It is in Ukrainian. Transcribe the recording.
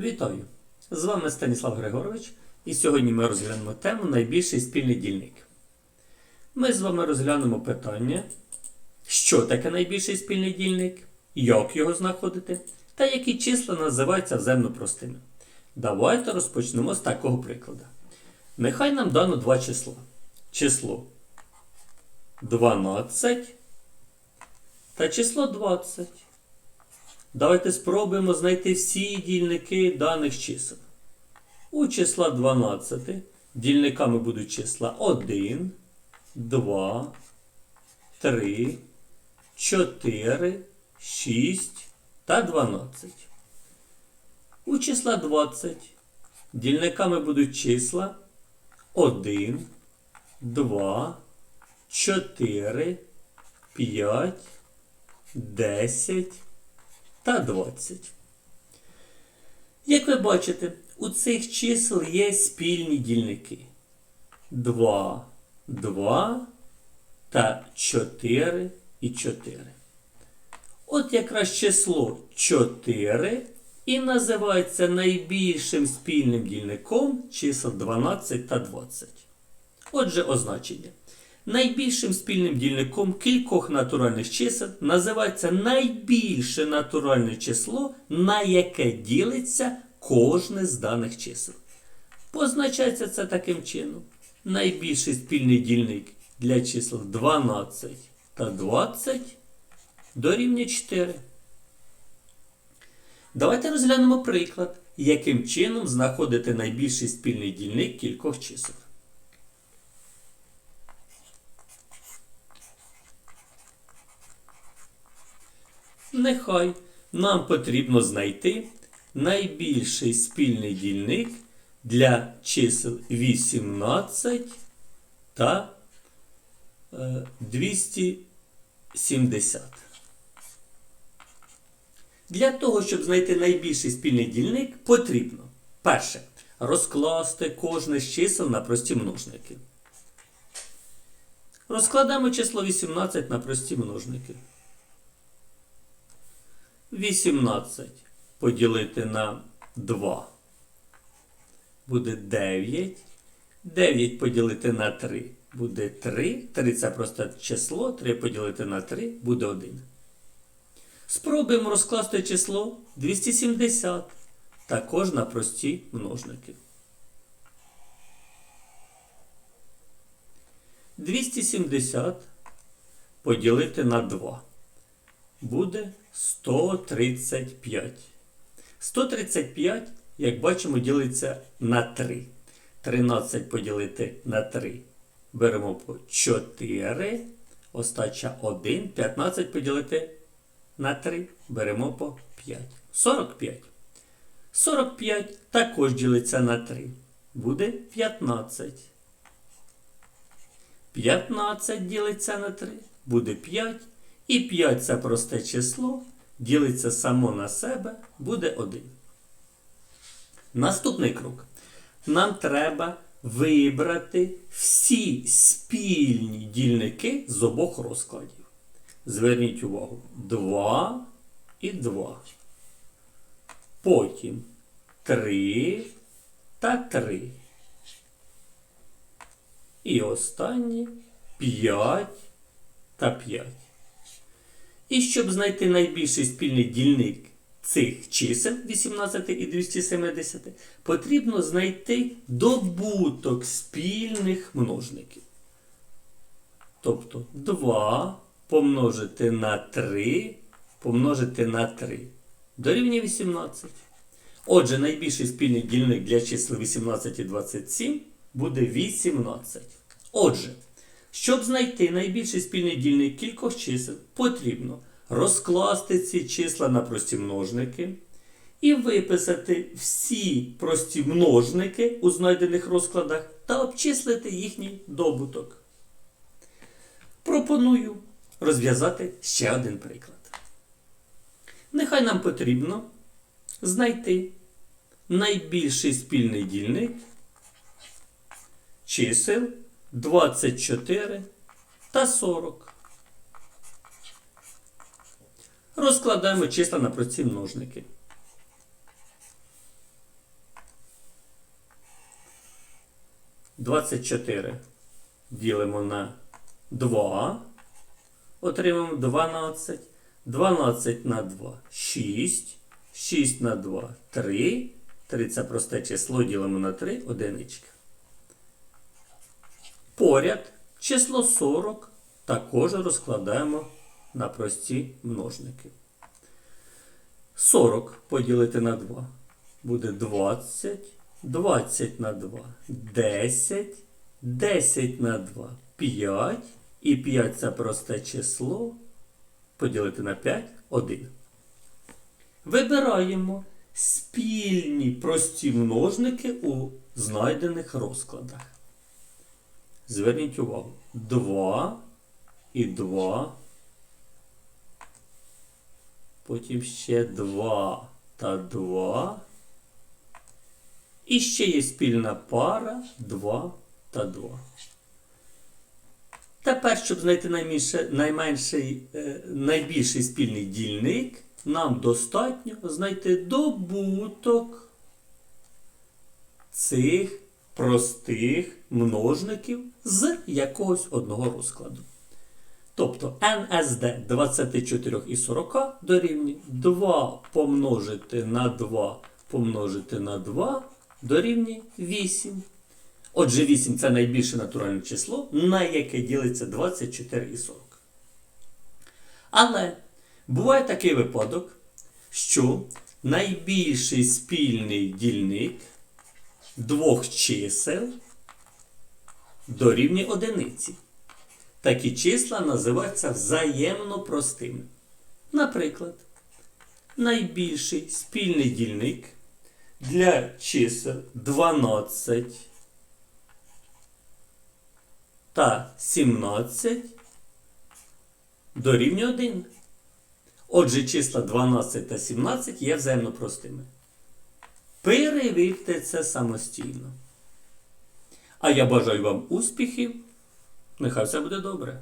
Вітаю! З вами Станіслав Григорович, і сьогодні ми розглянемо тему найбільший спільний дільник. Ми з вами розглянемо питання, що таке найбільший спільний дільник, як його знаходити, та які числа називаються взаємно простими. Давайте розпочнемо з такого прикладу. Нехай нам дано два числа. Число 12 та число 20. Давайте спробуємо знайти всі дільники даних чисел. У числа 12 дільниками будуть числа 1, 2, 3, 4, 6 та 12. У числа 20 дільниками будуть числа 1, 2, 4, 5, 10 та 20. Як ви бачите, у цих чисел є спільні дільники. 2, 2 та 4 і 4. От якраз число 4 і називається найбільшим спільним дільником чисел 12 та 20. Отже, означення. Найбільшим спільним дільником кількох натуральних чисел називається найбільше натуральне число, на яке ділиться кожне з даних чисел. Позначається це таким чином. Найбільший спільний дільник для чисел 12 та 20 дорівнює 4. Давайте розглянемо приклад, яким чином знаходити найбільший спільний дільник кількох чисел. Нехай нам потрібно знайти найбільший спільний дільник для чисел 18 та е, 270. Для того, щоб знайти найбільший спільний дільник, потрібно перше розкласти кожне з чисел на прості множники. Розкладаємо число 18 на прості множники. 18 поділити на 2 буде 9. 9 поділити на 3 буде 3. 3 це просто число. 3 поділити на 3 буде 1. Спробуємо розкласти число 270 також на прості множники. 270 поділити на 2 буде 135. 135, як бачимо, ділиться на 3. 13 поділити на 3. Беремо по 4. Остача 1. 15 поділити на 3. Беремо по 5. 45. 45 також ділиться на 3. Буде 15. 15 ділиться на 3. Буде 5. І 5 це просте число, ділиться само на себе, буде 1. Наступний крок. Нам треба вибрати всі спільні дільники з обох розкладів. Зверніть увагу, 2 і 2. Потім 3 та 3. І останні 5 та 5. І щоб знайти найбільший спільний дільник цих чисел 18 і 270, потрібно знайти добуток спільних множників. Тобто 2 помножити на 3 помножити на 3 дорівнює 18. Отже, найбільший спільний дільник для чисел 18 і 27 буде 18. Отже, щоб знайти найбільший спільний дільник кількох чисел, потрібно розкласти ці числа на прості множники і виписати всі прості множники у знайдених розкладах та обчислити їхній добуток. Пропоную розв'язати ще один приклад. Нехай нам потрібно знайти найбільший спільний дільник чисел 24 та 40. Розкладаємо числа на прості множники. Двадцять чотири ділимо на 2. Отримаємо 12. 12 на 2 6. 6 на 2 3. 3 це просте число ділимо на 3 одинички. Поряд число 40 також розкладаємо на прості множники. 40 поділити на 2 буде 20, 20 на 2 10, 10 на 2 5 і 5 це просте число. Поділити на 5 1. Вибираємо спільні прості множники у знайдених розкладах. Зверніть увагу. 2 і 2. Потім ще 2 та 2. І ще є спільна пара 2 та 2. Тепер, щоб знайти найменше, найменший, е, найбільший спільний дільник, нам достатньо знайти добуток цих простих множників з якогось одного розкладу. Тобто NSD 24 і 40 дорівнює 2 помножити на 2 помножити на 2 дорівнює 8. Отже, 8 це найбільше натуральне число, на яке ділиться 24 і 40. Але буває такий випадок, що найбільший спільний дільник двох чисел дорівнює одиниці. Такі числа називаються взаємно простими. Наприклад, найбільший спільний дільник для чисел 12 та 17 дорівнює 1. Отже, числа 12 та 17 є взаємно простими. Перевірте це самостійно. А я бажаю вам успіхів. Нехай все буде добре.